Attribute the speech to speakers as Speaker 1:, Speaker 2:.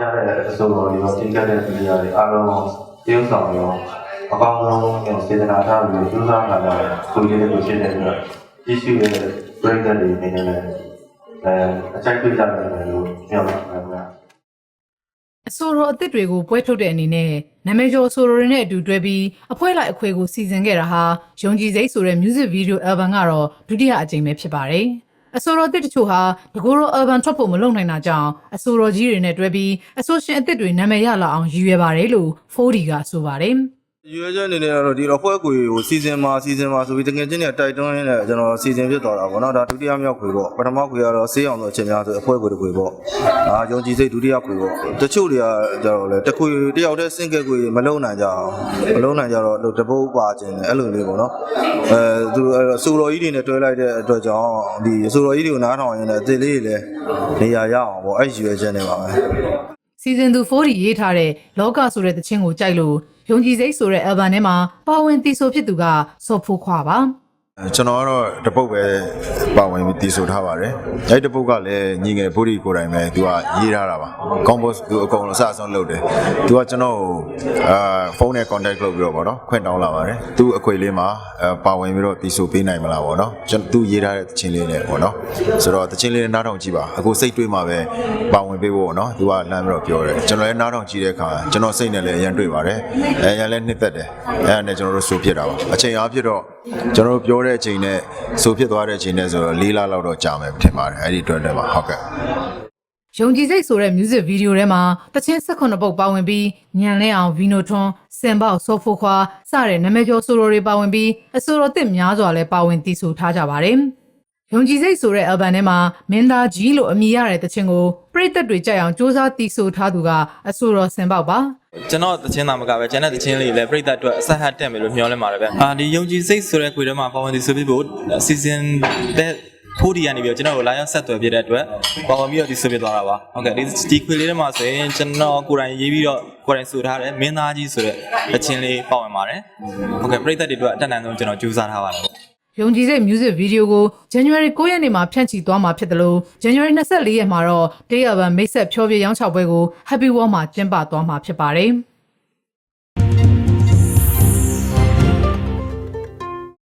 Speaker 1: ကြတဲ့အစိုးရတွေရောတင်ကြတဲ့ပြည်ရာတွေအားလုံးတရုပ်ဆောင်ရောအကောင်းဆုံးမျိုးစေတနာထားပြီးကျူးစာလာကြတယ်သူလေးတွေကိုရှင်းတဲ့အတွက်ကြည့်ရှုရဲ့ပြည်သက်တွေနေနေလဲ အဲအချိုက်ပြကြတယ်လို့ပြောပါမယ်ခင်ဗျာ
Speaker 2: အဆိုတော်အစ်စ်တွေကိုပွဲထုတ်တဲ့အနေနဲ့နာမည်ကျော်အဆိုတော်တွေနဲ့အတူတွဲပြီးအဖွဲလိုက်အခွေကိုစီစဉ်ခဲ့တာဟာယုံကြည်စိတ်ဆိုတဲ့ music video album ကတော့ဒုတိယအကြိမ်ပဲဖြစ်ပါတယ်။အဆိုတော်အစ်စ်တချို့ဟာဒီကိုရော album ထွက်ဖို့မလုပ်နိုင်တာကြောင့်အဆိုတော်ကြီးတွေနဲ့တွဲပြီးအဆိုရှင်အစ်စ်တွေနာမည်ရလာအောင်ရည်ရွယ်ပါတယ်လို့ 4D ကဆိုပါတယ်။
Speaker 3: ရွေးချက်အနေနဲ့ကတော့ဒီတော့ဖွဲ့ကွေကိုစီစဉ်မှာစီစဉ်မှာဆိုပြီးတကယ်ချင်းနဲ့တိုက်တွန်းရင်းနဲ့ကျွန်တော်စီစဉ်ဖြစ်သွားတာပေါ့နော်ဒါဒုတိယမြောက်ခွေပေါ့ပထမခွေကတော့ဆေးအောင်ဆိုအချိန်များဆိုအဖွဲကွေတစ်ခွေပေါ့အာယုံကြည်စိတ်ဒုတိယခွေပေါ့တချို့တွေကကျတော့လေတစ်ခွေတယောက်တည်းစင်ကက်ခွေမလုံနိုင်ကြအောင်မလုံနိုင်ကြတော့တပုတ်ပါခြင်းတယ်အဲ့လိုလေးပေါ့နော်အဲသူအဆိုတော်ကြီးတွေနဲ့တွဲလိုက်တဲ့အတွက်ကြောင့်ဒီအဆိုတော်ကြီးတွေကိုနားထောင်ရင်းနဲ့အသေးလေးတွေလည်းနေရာရအောင်ပေါ့အဲ့ရွေးချက်နေပါမယ်
Speaker 2: စီဇန်သူ4ဒီရေးထားတဲ့လောကဆိုတဲ့သချင်းကိုကြိုက်လို့ ယုံကြည်စိတ်ဆိုတဲ့ album ထဲမှာပါဝင်တည်ဆိုဖြစ်သူကစော်ဖိုးခွာပါ
Speaker 4: ကျွန်တော်ကတော့တပုတ်ပဲပါဝင်ပြီးတည်ဆိုထားပါတယ်။အဲဒီတပုတ်ကလည်းညီငယ်ဖိုးဒီကိုယ်တိုင်ပဲသူကရေးထားတာပါ။ compose သူအကုန်လုံးအစအဆုံးလုပ်တယ်။သူကကျွန်တော်ကိုအာဖုန်းနဲ့ contact လုပ်ပြီးတော့ဗောနော်ခွင့်တောင်းလာပါတယ်။သူအခွေလေးမှာအဲပါဝင်ပြီးတော့တည်ဆိုပေးနိုင်မလားဗောနော်။ကျွန်တော်သူရေးထားတဲ့တခြင်းလေးနဲ့ဗောနော်။ဆိုတော့တခြင်းလေးနဲ့နားထောင်ကြည့်ပါ။အခုစိတ်တွေးမှာပဲပါဝင်ပေးဖို့ဗောနော်။သူကလမ်းပြီးတော့ပြောတယ်။ကျွန်တော်လည်းနားထောင်ကြည့်တဲ့အခါကျွန်တော်စိတ်နဲ့လည်းအရင်တွေ့ပါတယ်။အဲအရင်လည်းနှစ်သက်တယ်။အဲဒါနဲ့ကျွန်တော်တို့ဆိုဖြစ်တာပါ။အချိန်အားဖြင့်တော့ ကျွန်တော်တို့ပြောတဲ့အချိန်နဲ့ဆိုဖြစ်သွားတဲ့အချိန်နဲ့ဆိုတော့၄လလောက်တော့ကြာမယ်ထင်ပါတယ်အဲ့ဒီအတွက်လည်းပါဟုတ်ကဲ့
Speaker 2: ယုံကြည်စိတ်ဆိုတဲ့ music video ထဲမှာတချင်း18ပုတ်ပါဝင်ပြီးညံလဲအောင်ဗီနိုထွန်းစင်ပေါက်ဆော့ဖိုခွာစတဲ့နာမည်ကျော်ဆိုတော်တွေပါဝင်ပြီးအဆိုတော်တစ်များစွာလည်းပါဝင်တည်ဆိုထားကြပါတယ်။ ယုံကြည်စိတ်ဆိုတဲ့ album ထဲမှာမင်းသားကြီးလို့အမည်ရတဲ့တချင်းကိုပရိသတ်တွေကြိုက်အောင်စ조사တည်ဆိုထားသူကအဆိုတော်စင်ပေါက်ပါ
Speaker 5: ကျွန်တော်တချင်းသားမကပဲကျန်တဲ့တချင်းလေးလည်းပြိသက်အတွက်အဆက်ဟတ်တက်မယ်လို့မျှော်လင့်ပါတယ်ဗျအာဒီယုံကြည်စိတ်ဆိုတဲ့ခွေထဲမှာပါဝင်သူဆိုပြီးဖို့စီစဉ်တဲ့ဖိုဒီကနေပြီးတော့ကျွန်တော်ကိုလာရောက်ဆက်သွယ်ပြတဲ့အတွက်ပါဝင်ပြီးတော့ဒီဆိုပြသွားတာပါဟုတ်ကဲ့ဒီဒီခွေလေးထဲမှာဆိုရင်ကျွန်တော်ကိုယ်တိုင်ရေးပြီးတော့ကိုယ်တိုင်ဆိုထားတဲ့မင်းသားကြီးဆိုတဲ့တချင်းလေးပါဝင်ပါတယ်ဟုတ်ကဲ့ပြိသက်တွေအတွက်အတက်အနံဆုံးကျွန်တော်ကြိုးစားထားပါတယ်
Speaker 2: ယုံကြည်စိတ် music video ကို January 9ရက်နေ့မှာဖြန့်ချီသွားမှာဖြစ်တယ်လို့ January 24ရက်မှာတော့တေးရပံမိတ်ဆက်ဖြောပြရောင်းချပွဲကို Happy Wall မှာကျင်းပသွားမှာဖြစ်ပါတယ်။